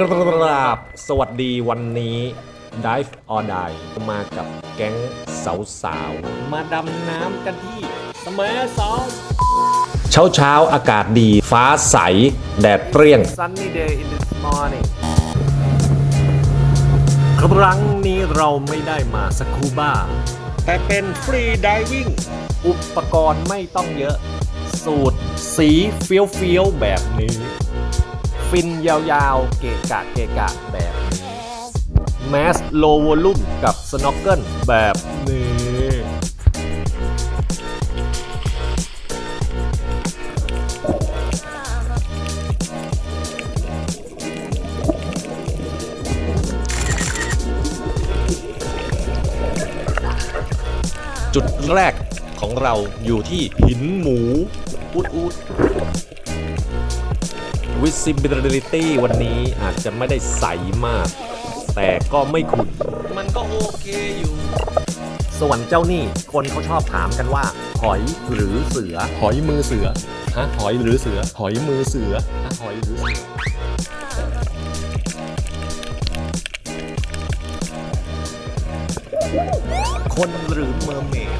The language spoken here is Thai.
กราบสวัสดีวันนี้ Dive or Die มากับแก๊งสาวๆมาดำน้ำกันที่สมัยสองเช้าเช้าๆอากาศดีฟ้าใส แดดเปรี้ยง Sunny day in this morning ครั้งนี้เราไม่ได้มาสกูบ้า แต่เป็นฟรีดิวิ่งอุปกรณ์ไม่ต้องเยอะ สูตรสีเฟี้ยวเฟี้ยวๆแบบนี้ ฟินยาวๆ เกะกะเกะกะแบบนี้แมสโลวอลุ่มกับสโนว์เกิลแบบนี้จุดแรกของเราอยู่ที่หินหมูอุดอุด visibility วันนี้อาจจะไม่ได้ใสมาก แต่ก็ไม่ขุ่นมันก็โอเคอยู่ ส่วนเจ้านี่คนเขาชอบถามกันว่า หอยหรือเสือ หอยมือเสือฮะหอยหรือเสือ หอยมือเสือฮะหอยหรือเสือคนหรือเมอร์เมด